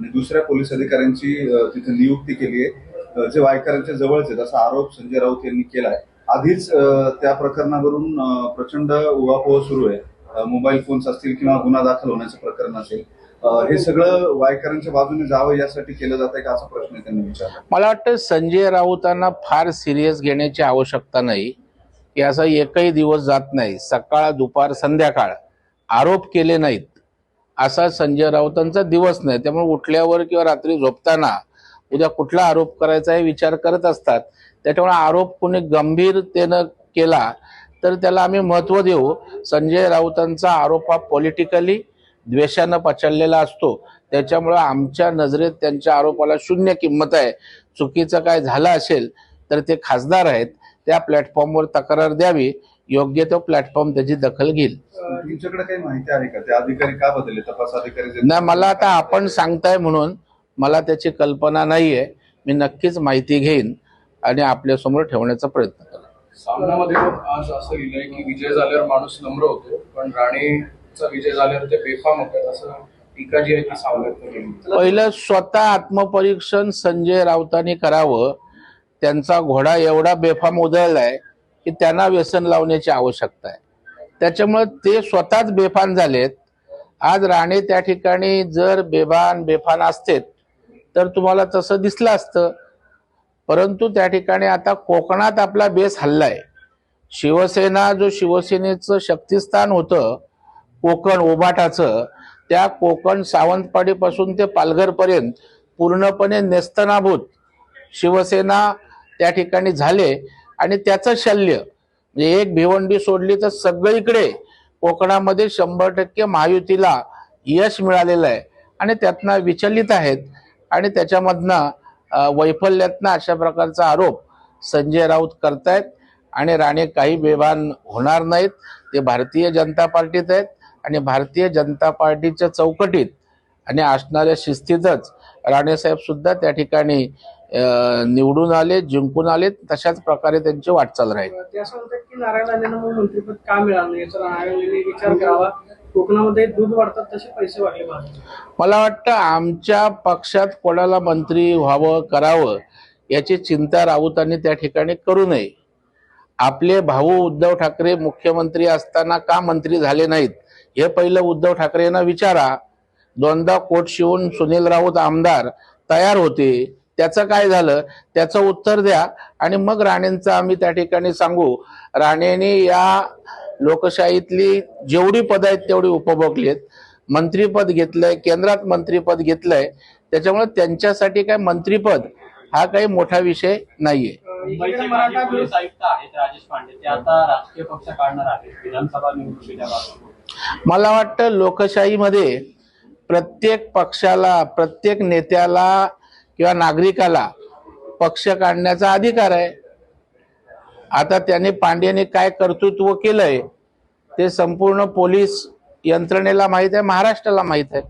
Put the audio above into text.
आणि दुसऱ्या पोलीस अधिकाऱ्यांची तिथे नियुक्ती केली आहे. जे वायकरांच्या जवळचे आहेत, असा आरोप संजय राऊत यांनी केला आहे आधीच त्या प्रकरणावरून प्रचंड उहापोह सुरू आहे. मोबाईल फोन्स असतील किंवा गुन्हा दाखल होण्याचं प्रकरण असेल. हे सगळं वायकरांच्या बाजूने जावं यासाठी केलं जात आहे का असा प्रश्न त्यांनी विचारला. मला वाटतं संजय राऊतांना फार सिरियस घेण्याची आवश्यकता नाही. की असा एकही दिवस जात नाही. सकाळ दुपार संध्याकाळ आरोप केले नाहीत. असा संजय राऊतांचा दिवस नाही. त्यामुळे उठल्यावर किंवा रात्री झोपताना उद्या कुठला आरोप करायचा हे विचार करत असतात. त्याच्यामुळे आरोप कोणी गंभीरतेनं केला तर त्याला आम्ही महत्त्व देऊ. संजय राऊतांचा आरोप हा पॉलिटिकली द्वेषानं पचडलेला असतो. त्याच्यामुळं आमच्या नजरेत त्यांच्या आरोपाला शून्य किंमत आहे. चुकीचं काय झालं असेल तर ते खासदार आहेत. त्या प्लॅटफॉर्मवर तक्रार द्यावी. योग्य तो प्लॅटफॉर्म त्याची दखल घेईल. तुमच्याकडे काही माहिती आहे का? ते अधिकारी का बदलले? तपास अधिकारी जे- नाही मला आता आपण सांगताय म्हणून मला त्याची कल्पना नाहीये. मी नक्कीच माहिती घेईन आणि आपल्यासमोर ठेवण्याचा प्रयत्न करेन. सामन्यामध्ये आज असं लिहिलंय की विजय झाल्यावर माणूस नम्र होतो पण राणेचा विजय झाल्यावर ते बेफाम होतात असं टीका जी आहे ती सामन्यात केली पहिलं स्वतः आत्मपरीक्षण संजय राऊतांनी करावं. त्यांचा घोडा एवढा बेफाम उधळलाय की त्यांना व्यसन लावण्याची आवश्यकता आहे. त्याच्यामुळे ते स्वतःच बेफान झालेत. आज राणे त्या ठिकाणी जर बेभान बेफान असते तर तुम्हाला तसं दिसलं असतं. परंतु त्या ठिकाणी आता कोकणात आपला बेस हल्लाय. शिवसेना जो शिवसेनेचं शक्तिस्थान होतं कोकण ओबाटाचं त्या कोकण सावंतवाडीपासून ते पालघरपर्यंत पूर्णपणे नेस्तनाभूत शिवसेना त्या ठिकाणी झाले. आणि त्याचं शल्य. म्हणजे एक भिवंडी सोडली तर सगळीकडे कोकणामध्ये शंभर टक्के महायुतीला यश मिळालेलं आहे. आणि त्यातनं विचलित आहेत. आणि त्याच्यामधनं वैफल्यातनं अशा प्रकारचा आरोप संजय राऊत करतायत. आणि राणे काही बेभान होणार नाहीत. ते भारतीय जनता पार्टीत आहेत. आणि भारतीय जनता पार्टीच्या चौकटीत आणि असणाऱ्या शिस्तीतच राणेसाहेब सुद्धा त्या ठिकाणी निवडून आले जिंकून आले तशाच प्रकारे त्यांची वाटचाल राहील. मंत्रिपद का मिळालं विचार करावा. कोकणामध्ये दूध वाढतात तसे पैसे वाढले मला वाटतं आमच्या पक्षात कोणाला मंत्री व्हावं करावं याची चिंता राऊतांनी त्या ठिकाणी करू नये. आपले भाऊ उद्धव ठाकरे मुख्यमंत्री असताना का मंत्री झाले नाहीत? हे पहिलं उद्धव ठाकरे यांना विचारा. दोनदा कोट शिवून सुनील राऊत आमदार तयार होते. त्याचं काय झालं? त्याचं उत्तर द्या आणि मग राणेंचं आम्ही त्या ठिकाणी सांगू. राणेने या लोकशाहीतली जेवढी पद आहेत तेवढी उपभोगली आहेत. मंत्रीपद घेतलंय केंद्रात मंत्रीपद घेतलंय. त्याच्यामुळे त्यांच्यासाठी काय मंत्रीपद हा काही मोठा विषय नाहीये. मला वाटतं लोकशाहीमध्ये प्रत्येक पक्षाला प्रत्येक नेत्याला किंवा नागरिकाला पक्ष काढण्याचा अधिकार आहे. आता त्याने पांड्याने काय कर्तृत्व केलंय ते संपूर्ण पोलीस यंत्रणेला माहीत आहे महाराष्ट्राला माहीत आहे.